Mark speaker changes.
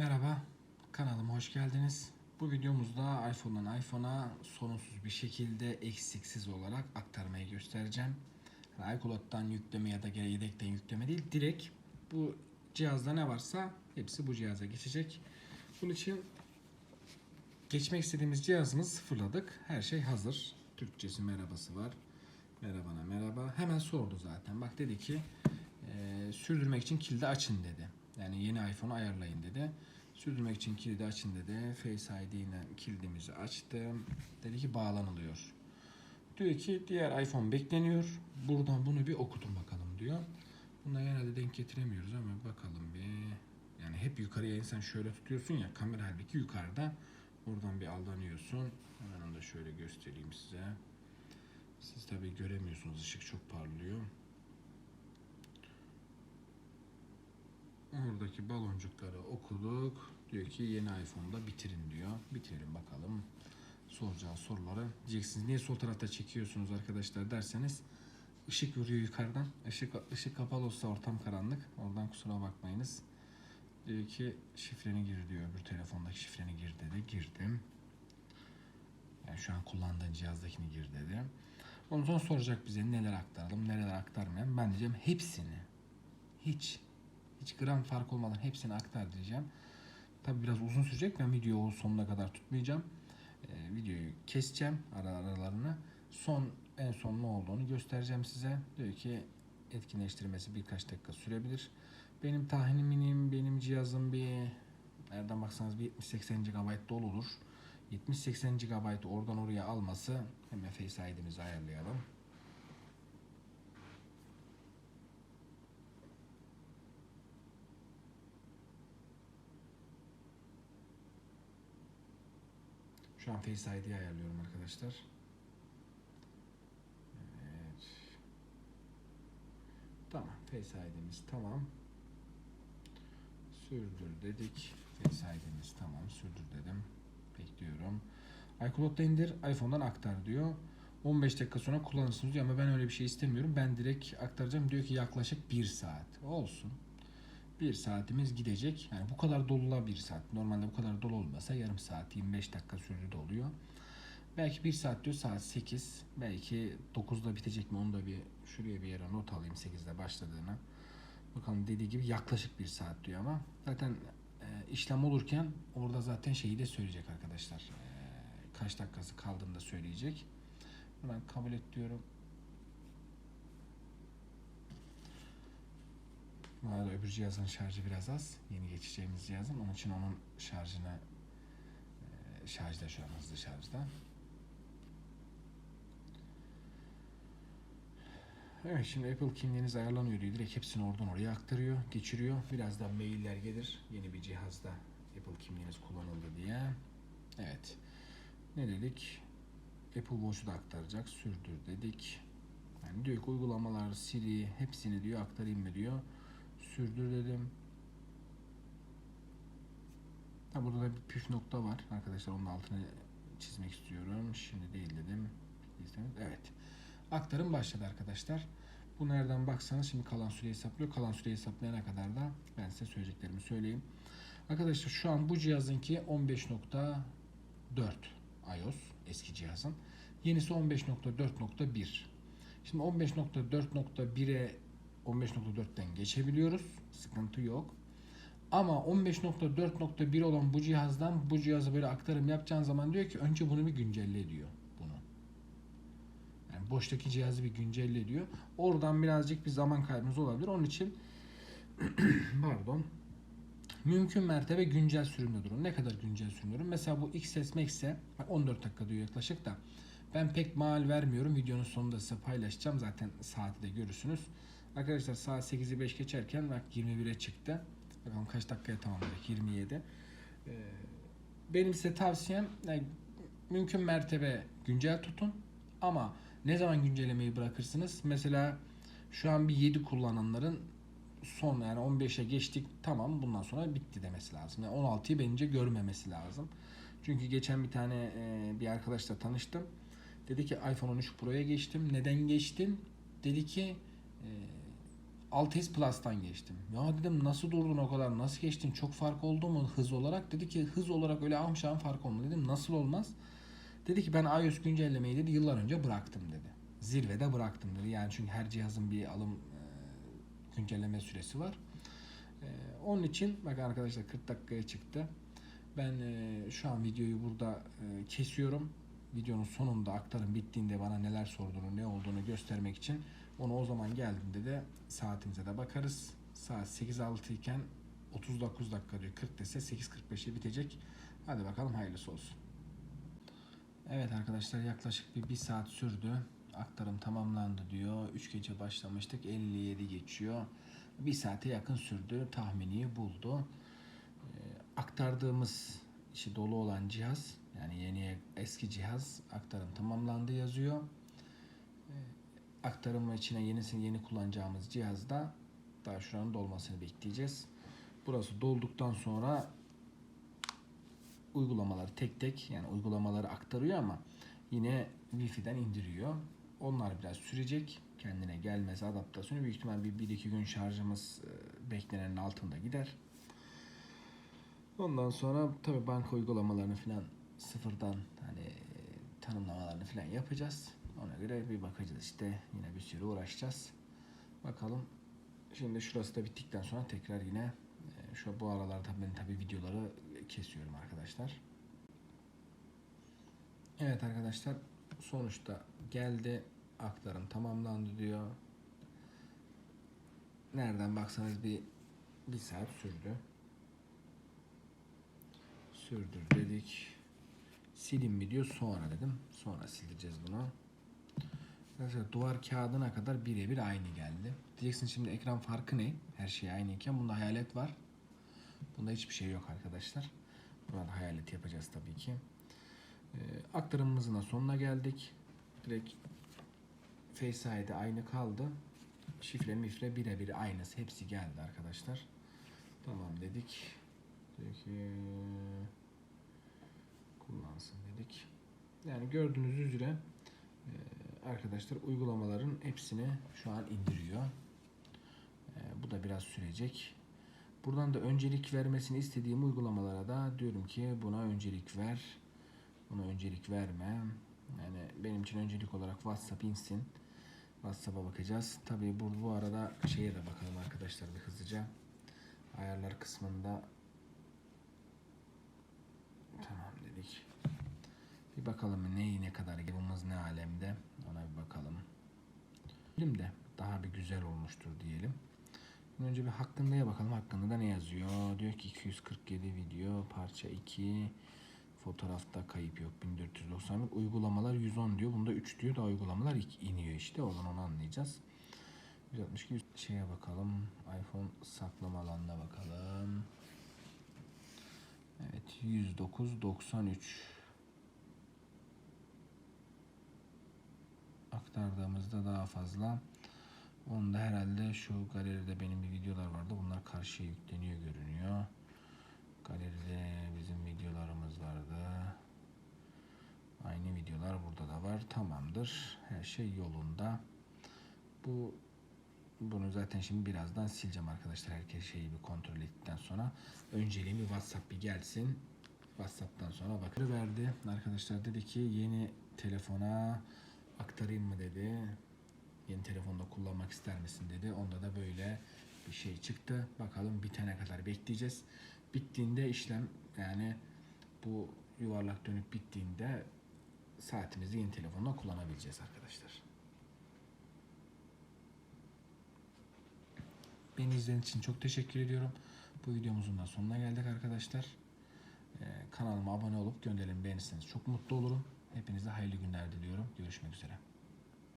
Speaker 1: Merhaba, kanalıma hoş geldiniz. Bu videomuzda iPhone'dan iPhone'a sorunsuz bir şekilde eksiksiz olarak aktarmayı göstereceğim. Yani iCloud'dan yükleme ya da yedekten yükleme değil, direkt bu cihazda ne varsa hepsi bu cihaza geçecek. Bunun için geçmek istediğimiz cihazımızı sıfırladık. Her şey hazır. Türkçesi merhabası var. Merhabana merhaba. Hemen sordu zaten. Bak dedi ki e, sürdürmek için kilidi açın dedi. Yani yeni iPhone'u ayarlayın dedi. Sürdürmek için kilidi açın dedi. Face ID ile kilidimizi açtım. Dedi ki bağlanılıyor. Diyor ki diğer iPhone bekleniyor. Buradan bunu bir okutun bakalım diyor. Buna genelde denk getiremiyoruz ama bakalım bir. Yani hep yukarıya insan şöyle tutuyorsun ya kamera halbuki yukarıda. Oradan bir aldanıyorsun. Hemen onu da şöyle göstereyim size. Siz tabi göremiyorsunuz ışık çok parlıyor. Oradaki baloncukları okuduk. Diyor ki yeni iPhone'da bitirin diyor. Bitirelim bakalım. Soracağı soruları. Diyeceksiniz niye sol tarafta çekiyorsunuz arkadaşlar derseniz ışık vuruyor yukarıdan. Işık, ışık kapalı olsa ortam karanlık. Oradan kusura bakmayınız. Diyor ki şifreni gir diyor. Öbür telefondaki şifreni gir dedi. Girdim. Yani şu an kullandığın cihazdakini gir dedi. Ondan sonra soracak bize neler aktaralım, neler aktarmayalım. Ben diyeceğim hepsini. Hiç. Hiç gram fark olmadan hepsini aktar diyeceğim. Tabi biraz uzun sürecek. Ben videoyu sonuna kadar tutmayacağım. Ee, videoyu keseceğim ara aralarını. Son en son ne olduğunu göstereceğim size. Diyor ki etkinleştirmesi birkaç dakika sürebilir. Benim tahminim benim cihazım bir nereden baksanız bir 70-80 GB doludur. 70-80 GB oradan oraya alması hemen Face ID'mizi ayarlayalım. Şu an Face ID'yi ayarlıyorum arkadaşlar. Evet. Tamam. Face ID'miz tamam. Sürdür dedik. Face ID'miz tamam. Sürdür dedim. Bekliyorum. iCloud'da indir, iPhone'dan aktar diyor. 15 dakika sonra kullanırsınız diyor ama ben öyle bir şey istemiyorum. Ben direkt aktaracağım. Diyor ki yaklaşık 1 saat. Olsun. 1 saatimiz gidecek. Yani bu kadar dolula 1 saat. Normalde bu kadar dolu olmasa yarım saat, 25 dakika sürdü doluyor. Belki 1 saat diyor saat 8. Belki 9'da bitecek mi onu da bir şuraya bir yere not alayım 8'de başladığını. Bakalım dediği gibi yaklaşık 1 saat diyor ama zaten e, işlem olurken orada zaten şeyi de söyleyecek arkadaşlar. E, kaç dakikası kaldığını da söyleyecek. Ben kabul et diyorum. Bu öbür cihazın şarjı biraz az. Yeni geçeceğimiz cihazın. Onun için onun şarjına e, şarjda şu an hızlı şarjda. Evet şimdi Apple kimliğiniz ayarlanıyor diyor. Direkt hepsini oradan oraya aktarıyor, geçiriyor. Birazdan mailler gelir. Yeni bir cihazda Apple kimliğiniz kullanıldı diye. Evet. Ne dedik? Apple Watch'u da aktaracak. Sürdür dedik. Yani diyor ki uygulamalar, Siri hepsini diyor aktarayım mı diyor. Sürdür dedim. Ha, burada da bir püf nokta var arkadaşlar. Onun altını çizmek istiyorum. Şimdi değil dedim. Evet. Aktarım başladı arkadaşlar. Bu nereden baksanız şimdi kalan süreyi hesaplıyor. Kalan süreyi hesaplayana kadar da ben size söyleyeceklerimi söyleyeyim. Arkadaşlar şu an bu cihazınki 15.4 iOS eski cihazın. Yenisi 15.4.1. Şimdi 15.4.1'e 15.4'ten geçebiliyoruz. Sıkıntı yok. Ama 15.4.1 olan bu cihazdan bu cihaza böyle aktarım yapacağın zaman diyor ki önce bunu bir güncelle diyor bunu. Yani boştaki cihazı bir güncelle diyor. Oradan birazcık bir zaman kaybımız olabilir. Onun için pardon mümkün mertebe güncel sürümde durun. Ne kadar güncel sürümde Mesela bu XS Max'e 14 dakika diyor yaklaşık da ben pek mal vermiyorum. Videonun sonunda size paylaşacağım. Zaten saati de görürsünüz. Arkadaşlar saat 8'i 5 geçerken bak 21'e çıktı. Bakalım kaç dakikaya tamamladık? 27. Ee, benim size tavsiyem yani mümkün mertebe güncel tutun. Ama ne zaman güncellemeyi bırakırsınız? Mesela şu an bir 7 kullananların son yani 15'e geçtik tamam bundan sonra bitti demesi lazım. Yani 16'yı bence görmemesi lazım. Çünkü geçen bir tane e, bir arkadaşla tanıştım. Dedi ki iPhone 13 Pro'ya geçtim. Neden geçtin? Dedi ki 6S Plus'tan geçtim. Ya dedim nasıl durdun o kadar? Nasıl geçtin? Çok fark oldu mu hız olarak? Dedi ki hız olarak öyle ahım fark olmadı. Dedim nasıl olmaz? Dedi ki ben iOS güncellemeyi dedi yıllar önce bıraktım dedi. Zirvede bıraktım dedi. Yani çünkü her cihazın bir alım e, güncelleme süresi var. E, onun için bak arkadaşlar 40 dakikaya çıktı. Ben e, şu an videoyu burada e, kesiyorum. Videonun sonunda aktarım bittiğinde bana neler sorduğunu, ne olduğunu göstermek için onu o zaman geldiğinde de saatimize de bakarız. Saat 8.06 iken 39 dakika diyor 40 dese 8.45'e bitecek. Hadi bakalım hayırlısı olsun. Evet arkadaşlar yaklaşık bir, bir saat sürdü. Aktarım tamamlandı diyor. 3 gece başlamıştık. 57 geçiyor. Bir saate yakın sürdü. Tahmini buldu. Ee, aktardığımız içi dolu olan cihaz yani yeni eski cihaz aktarım tamamlandı yazıyor. Aktarım içine yenisini yeni kullanacağımız cihazda daha şuranın dolmasını bekleyeceğiz. Burası dolduktan sonra uygulamaları tek tek yani uygulamaları aktarıyor ama yine Wi-Fi'den indiriyor. Onlar biraz sürecek. Kendine gelmesi, adaptasyonu büyük ihtimal bir, bir iki gün şarjımız e, beklenenin altında gider. Ondan sonra tabii banka uygulamalarını falan sıfırdan hani e, tanımlamalarını falan yapacağız. Ona göre bir bakacağız işte yine bir sürü uğraşacağız. Bakalım. Şimdi şurası da bittikten sonra tekrar yine e, şu bu aralarda ben tabii videoları kesiyorum arkadaşlar. Evet arkadaşlar sonuçta geldi aktarım tamamlandı diyor. Nereden baksanız bir bir saat sürdü. Sürdür dedik. Silin mi diyor sonra dedim. Sonra sileceğiz bunu. Arkadaşlar duvar kağıdına kadar birebir aynı geldi. Diyeceksin şimdi ekran farkı ne? Her şey aynıyken bunda hayalet var. Bunda hiçbir şey yok arkadaşlar. Buna da hayalet yapacağız tabii ki. Ee, aktarımımızın da sonuna geldik. Direkt Face ID aynı kaldı. Şifre mifre birebir aynısı. Hepsi geldi arkadaşlar. Tamam dedik. Peki kullansın dedik. Yani gördüğünüz üzere e, arkadaşlar uygulamaların hepsini şu an indiriyor. E, bu da biraz sürecek. Buradan da öncelik vermesini istediğim uygulamalara da diyorum ki buna öncelik ver. Buna öncelik verme. Yani benim için öncelik olarak WhatsApp insin. WhatsApp'a bakacağız. Tabii bu, bu arada şeye de bakalım arkadaşlar bir hızlıca. Ayarlar kısmında tamam dedik. Bir bakalım ne ne kadar yılımız ne alemde. Ona bir bakalım. Diyelim de daha bir güzel olmuştur diyelim. Önce bir hakkında'ya bakalım. Hakkında da ne yazıyor? Diyor ki 247 video, parça 2, fotoğrafta kayıp yok 1490. Uygulamalar 110 diyor. Bunda 3 diyor da uygulamalar iniyor işte. O zaman onu anlayacağız. 162 şeye bakalım. iPhone saklama alanına bakalım. Evet 109.93 aktardığımızda daha fazla. Onda herhalde şu galeride benim bir videolar vardı. Bunlar karşıya yükleniyor görünüyor. Galeride bizim videolarımız vardı. Aynı videolar burada da var. Tamamdır. Her şey yolunda. Bu bunu zaten şimdi birazdan sileceğim arkadaşlar. Herkes şeyi bir kontrol ettikten sonra. Önceliğim bir WhatsApp bir gelsin. WhatsApp'tan sonra bakır verdi. Arkadaşlar dedi ki yeni telefona aktarayım mı dedi. Yeni telefonda kullanmak ister misin dedi. Onda da böyle bir şey çıktı. Bakalım bitene kadar bekleyeceğiz. Bittiğinde işlem yani bu yuvarlak dönüp bittiğinde saatimizi yeni telefonla kullanabileceğiz arkadaşlar. Beni izlediğiniz için çok teşekkür ediyorum. Bu videomuzun da sonuna geldik arkadaşlar. Ee, kanalıma abone olup gönderin beğenirseniz çok mutlu olurum. Hepinize hayırlı günler diliyorum. Görüşmek üzere.